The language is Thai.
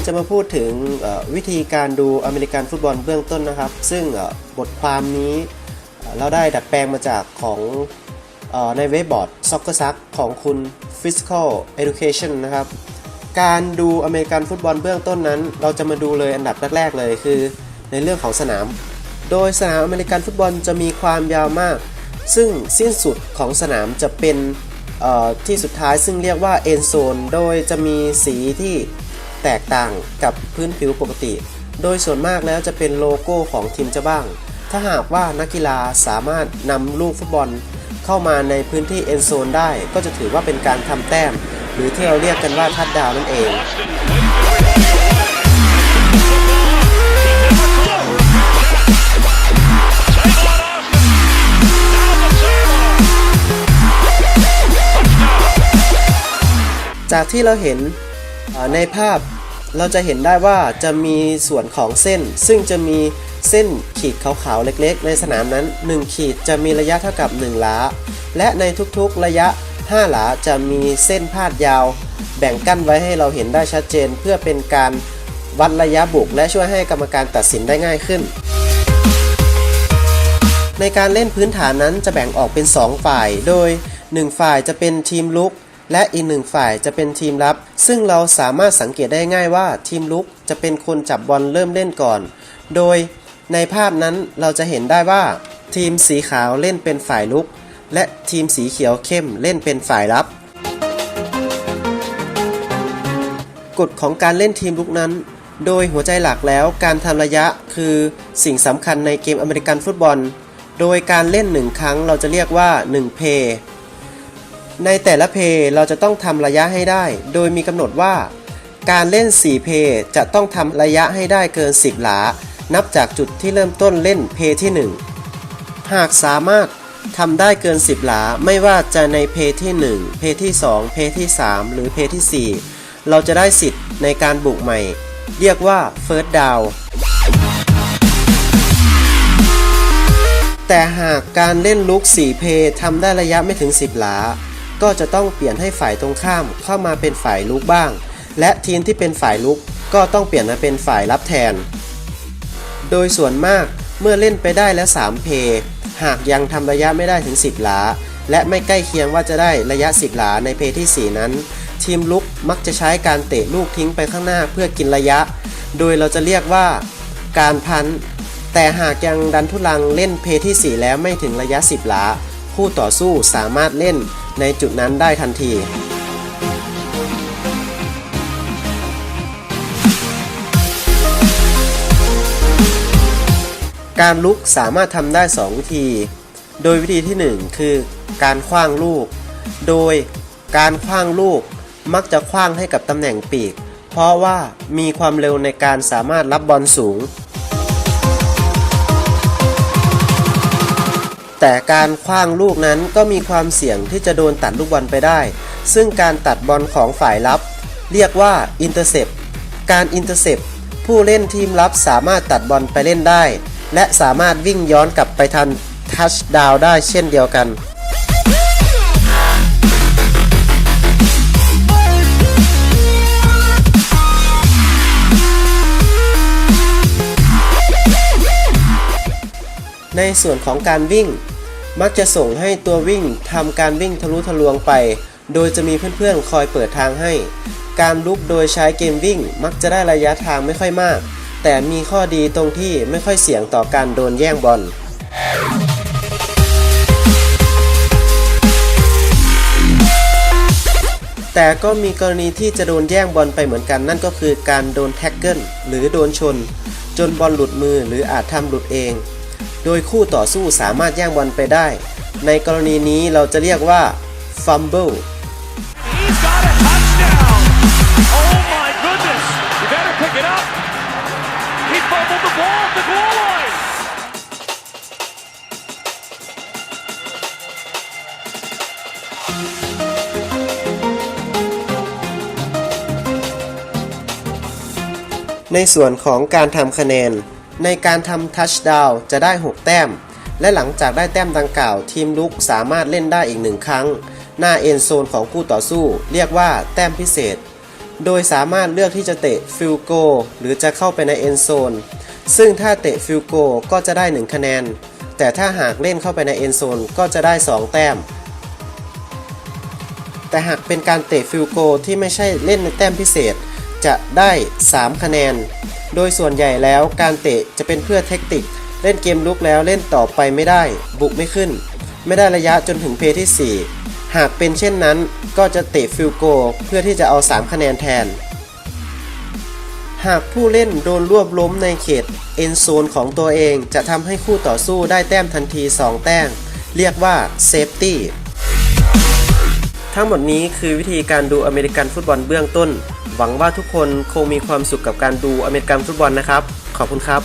ราจะมาพูดถึงวิธีการดูอเมริกันฟุตบอลเบื้องต้นนะครับ ซึ่งบทความนี้เราได้ดัดแปลงมาจากของอในเว็บบอร์ด Soccer Suck ของคุณ Physical Education นะครับ การดูอเมริกันฟุตบอลเบื้องต้นนั้น เราจะมาดูเลยอันดับแรกๆเลยคือ ในเรื่องของสนาม โดยสนามอเมริกันฟุตบอลจะมีความยาวมาก ซึ่งสิ้นสุดของสนามจะเป็นที่สุดท้ายซึ่งเรียกว่าเอนโซนโดยจะมีสีที่ แตกต่างกับพื้นผิวปกติ โดยส่วนมากแล้วจะเป็นโลโก้ของทีมเจ้าบ้าง ถ้าหากว่านักกีฬาสามารถนำลูกฟุตบอล เข้ามาในพื้นที่เอนโซนได้ ก็จะถือว่าเป็นการทำแต้ม หรือที่เราเรียกกันว่าทัดดาวนั่นเองจากที่เราเห็นในภาพ เราจะเห็นได้ว่าจะมีส่วนของเส้น ซึ่งจะมีเส้นขีดขาวๆเล็กๆ ในสนามนั้น 1 ขีดจะมีระยะเท่ากับ 1 หลา และในทุกๆระยะ 5 หลาจะมีเส้นพาดยาว แบ่งกั้นไว้ให้เราเห็นได้ชัดเจน เพื่อเป็นการวัดระยะบุก และช่วยให้กรรมการตัดสินได้ง่ายขึ้น ในการเล่นพื้นฐานนั้นจะแบ่งออกเป็น 2 ฝ่าย โดย 1 ฝ่ายจะเป็นทีมลุก และอีกหนึ่งฝ่ายจะเป็นทีมรับ ซึ่งเราสามารถสังเกตได้ง่ายว่าทีมลุกจะเป็นคนจับบอลเริ่มเล่นก่อน โดยในภาพนั้นเราจะเห็นได้ว่า ทีมสีขาวเล่นเป็นฝ่ายลุก และทีมสีเขียวเข้มเล่นเป็นฝ่ายรับ กฎของการเล่นทีมลุกนั้น โดยหัวใจหลักแล้วการทำระยะคือสิ่งสำคัญในเกมอเมริกันฟุตบอล โดยการเล่น1ครั้งเราจะเรียกว่า1เพย์ ในแต่ละเพย์เราจะต้องทำระยะให้ได้ โดยมีกำหนดว่า การเล่น 4 เพย์จะต้องทำระยะให้ได้เกิน 10 หลา นับจากจุดที่เริ่มต้นเล่นเพย์ที่ 1 หากสามารถทำได้เกิน 10 หลา ไม่ว่าจะในเพย์ที่ 1 เพย์ที่ 2 เพย์ที่ 3 หรือเพย์ที่ 4 เราจะได้สิทธิ์ในการบุกใหม่ เรียกว่า First Down แต่หากการเล่นลุก 4 เพย์ทำได้ระยะไม่ถึง 10 หลา ก็จะต้องเปลี่ยนให้ฝ่ายตรงข้ามเข้ามาเป็นฝ่ายลุกบ้าง และทีมที่เป็นฝ่ายลุกก็ต้องเปลี่ยนมาเป็นฝ่ายรับแทน โดยส่วนมากเมื่อเล่นไปได้แล้ว 3 เพย์หากยังทำระยะไม่ได้ถึง 10 หลา และไม่ใกล้เคียงว่าจะได้ระยะ 10 หลาในเพย์ที่ 4 นั้น ทีมลุกมักจะใช้การเตะลูกทิ้งไปข้างหน้าเพื่อกินระยะ โดยเราจะเรียกว่าการพัน แต่หากยังดันทุลังเล่นเพย์ที่ 4 แล้วไม่ถึงระยะ 10 หลาคู่ต่อสู้สามารถเล่น ในจุดนั้นได้ทันทีการลุกสามารถทำได้ 2 วิธี โดยวิธีที่ 1 คือการคว้างลูก โดยการคว้างลูกมักจะคว้างให้กับตำแหน่งปีก เพราะว่ามีความเร็วในการสามารถรับบอลสูง แต่การคว้างลูกนั้นก็มีความเสี่ยงที่จะโดนตัดลูกบอลไปได้ ซึ่งการตัดบอลของฝ่ายรับ เรียกว่าอินเตอร์เซปการอินเตอร์เซปผู้เล่นทีมรับสามารถตัดบอลไปเล่นได้ และสามารถวิ่งย้อนกลับไปทันทัชดาวได้เช่นเดียวกันในส่วนของการวิ่ง มักจะส่งให้ตัววิ่งทำการวิ่งทะลุทะลวงไป โดยจะมีเพื่อนๆคอยเปิดทางให้ การลุกโดยใช้เกมวิ่ง มักจะได้ระยะทางไม่ค่อยมาก แต่มีข้อดีตรงที่ไม่ค่อยเสี่ยงต่อการโดนแย่งบอลแต่ก็มีกรณีที่จะโดนแย่งบอลไปเหมือนกัน นั่นก็คือการโดนแท็กเกิลหรือโดนชน จนบอลหลุดมือหรืออาจทำหลุดเอง โดยคู่ต่อสู้สามารถแย่งบอลไปได้ ในกรณีนี้เราจะเรียกว่า fumble He's got a touchdown! Oh my goodness! You better pick it up! He fumbled the ball at the goal line! ในส่วนของการทำคะแนน ในการทำทัชดาวจะได้ 6 แต้ม และหลังจากได้แต้มดังกล่าว ทีมลุกสามารถเล่นได้อีกหนึ่งครั้ง หน้าเอ็นโซนของคู่ต่อสู้ เรียกว่าแต้มพิเศษ โดยสามารถเลือกที่จะเตะฟิลโก หรือจะเข้าไปในเอนโซน ซึ่งถ้าเตะฟิลโกก็จะได้ 1 คะแนน แต่ถ้าหากเล่นเข้าไปในเอนโซนก็จะได้ 2 แต้มแต่หากเป็นการเตะฟิลโกที่ไม่ใช่เล่นในแต้มพิเศษ จะได้ 3 คะแนน โดยส่วนใหญ่แล้วการเตะจะเป็นเพื่อเทคนิค เล่นเกมลุกแล้วเล่นต่อไปไม่ได้ บุกไม่ขึ้น ไม่ได้ระยะจนถึงเพย์ที่ 4 หากเป็นเช่นนั้นก็จะเตะฟิลโก เพื่อที่จะเอา 3 คะแนนแทน หากผู้เล่นโดนรวบล้มในเขตเอนโซนของตัวเองจะทำให้คู่ต่อสู้ได้แต้มทันที 2 แต้มเรียกว่าเซฟตี้ ทั้งหมดนี้คือวิธีการดูอเมริกันฟุตบอลเบื้องต้น หวังว่าทุกคนคงมีความสุขกับการดูอเมริกันฟุตบอลนะครับ ขอบคุณครับ